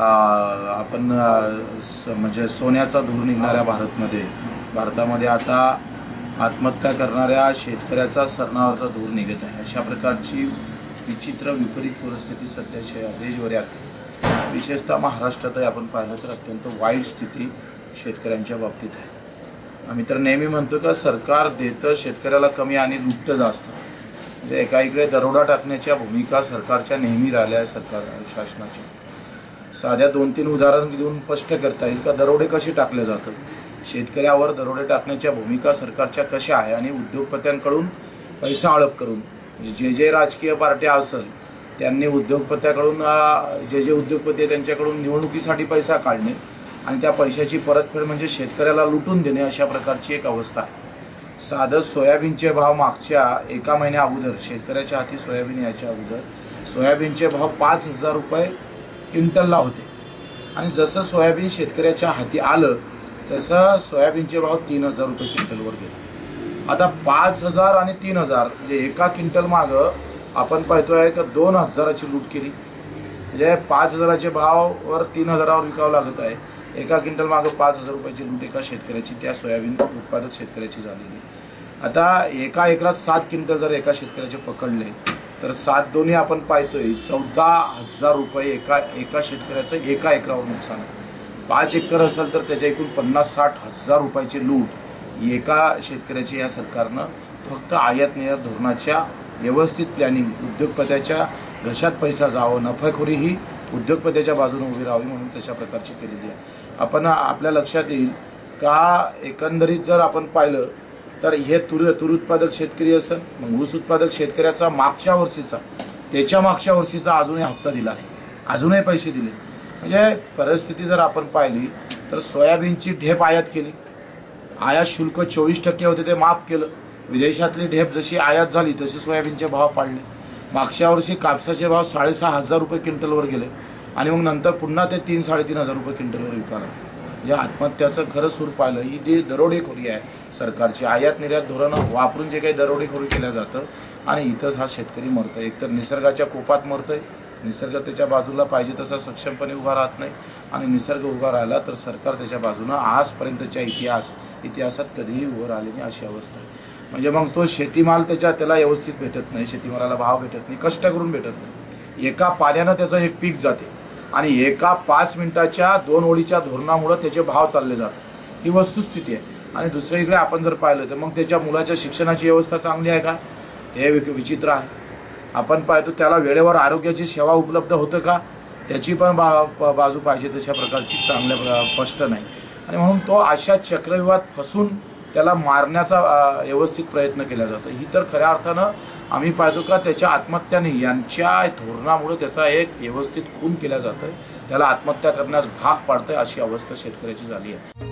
आपण स- म्हणजे सोन्याचा धूर निघणाऱ्या भारतमध्ये भारतामध्ये आता आत्महत्या करणाऱ्या शेतकऱ्याचा सरणावरचा धूर निघत आहे. अशा प्रकारची विचित्र विपरीत परिस्थिती सध्याच्या देशभरात विशेषतः महाराष्ट्रातही आपण पाहिलं तर अत्यंत वाईट स्थिती शेतकऱ्यांच्या बाबतीत आहे. आम्ही तर नेहमी म्हणतो का सरकार देतं शेतकऱ्याला कमी आणि लुटतं जास्त. म्हणजे एका इकडे दरोडा टाकण्याच्या भूमिका सरकारच्या नेहमी राहिल्या आहे सरकार शासनाच्या. साध्या दोन तीन उदाहरण देऊन स्पष्ट करता येईल का? दरोडे कसे टाकले जातात? शेतकऱ्यावर दरोडे टाकण्याच्या भूमिका सरकारच्या कशा आहे आणि उद्योगपत्यांकडून पैसा अळप करून म्हणजे जे जे राजकीय पार्ट्या असेल त्यांनी उद्योगपत्याकडून जे जे उद्योगपती आहे त्यांच्याकडून निवडणुकीसाठी पैसा काढणे आणि त्या पैशाची परतफेड म्हणजे शेतकऱ्याला लुटून देणे अशा प्रकारची एक अवस्था आहे. साधं सोयाबीनचे भाव मागच्या एका महिन्या अगोदर शेतकऱ्याच्या हाती सोयाबीन यायच्या अगोदर सोयाबीनचे भाव पाच हजार रुपये क्विंटलला होते. आणि जसं सोयाबीन शेतकऱ्याच्या हाती आलं तसं सोयाबीनचे भाव तीन हजार रुपये क्विंटलवर गेले. आता पाच हजार आणि तीन हजार म्हणजे एका क्विंटल मागं आपण पाहतोय का दोन हजाराची लूट केली. म्हणजे पाच हजाराचे भाववर तीन हजारावर विकावं लागत आहे. एका क्विंटल मागं पाच हजार रुपयाची लूट एका शेतकऱ्याची त्या सोयाबीन उत्पादक शेतकऱ्याची झालेली. आता एका एकरात सात क्विंटल जर एका शेतकऱ्याचे पकडले तर सात दोन्ही आपण पाहतोय. चौदा हजार रुपये एका एका शेतकऱ्याचं एका एकरावर नुकसान आहे. पाच एकर असेल तर त्याच्या एकूण पन्नास साठ हजार रुपयाची लूट एका शेतकऱ्याची या सरकारनं फक्त आयात निर्यात धोरणाच्या व्यवस्थित प्लॅनिंग उद्योगपत्याच्या घशात पैसा जावं नफाखोरी ही उद्योगपत्याच्या बाजूने उभी राहावी म्हणून तशा प्रकारची केलेली आहे. आपण आपल्या लक्षात येईल का एकंदरीत जर आपण पाहिलं तर हे तूर तूर उत्पादक शेतकरी असेल मग ऊस उत्पादक शेतकऱ्याचा मागच्या वर्षीचा त्याच्या मागच्या वर्षीचा अजूनही हप्ता दिला नाही. अजूनही पैसे दिले. म्हणजे परिस्थिती जर आपण पाहिली तर सोयाबीनची ढेप आयात केली. आयात शुल्क चोवीस टक्के होते ते माफ केलं. विदेशातली ढेप जशी आयात झाली तसे सोयाबीनचे भाव पाडले. मागच्या वर्षी कापसाचे भाव साडेसहा हजार रुपये क्विंटलवर गेले. आणि मग नंतर पुन्हा ते तीन साडेतीन हजार रुपये क्विंटलवर विकायला या आत्महत्याचं खरं सूर पाहिलं ही जे दरोडेखोरी आहे. सरकारची आयात निर्यात धोरणं वापरून जे काही दरोडेखोरी केल्या जातं आणि इथंच हा शेतकरी मरतोय. एकतर निसर्गाच्या कोपात मरतोय निसर्ग त्याच्या बाजूला पाहिजे तसा सक्षमपणे उभा राहत नाही आणि निसर्ग उभा राहिला तर सरकार त्याच्या बाजूनं आजपर्यंतच्या इतिहास इतिहासात कधीही उभं राहिले नाही अशी अवस्था आहे. म्हणजे मग तो शेतीमाल त्याच्या त्याला व्यवस्थित भेटत नाही शेतीमालाला भाव भेटत नाही कष्ट करून भेटत नाही. एका पाण्यानं त्याचं एक पीक जाते. आणि एका पाच मिनिटाच्या दोन ओळीच्या धोरणामुळं त्याचे भाव चालले जातात. ही वस्तुस्थिती आहे. आणि दुसरीकडे आपण जर पाहिलं तर मग त्याच्या मुलाच्या शिक्षणाची व्यवस्था चांगली आहे का? ते विचित्र आहे. आपण पाहतो त्याला वेळेवर आरोग्याची सेवा उपलब्ध होतं का? त्याची पण बा बाजू पाहिजे तशा प्रकारची चांगल्या प्र- स्पष्ट नाही. आणि म्हणून तो अशा चक्रव्यूहात फसून त्याला मारण्याचा व्यवस्थित प्रयत्न केला जातो. ही तर खऱ्या अर्थानं आम्ही पाहतो का त्याच्या आत्महत्याने यांच्या धोरणामुळे त्याचा एक व्यवस्थित खून केला जातो आहे त्याला आत्महत्या करण्यास भाग पाडतंय अशी अवस्था शेतकऱ्याची झाली आहे.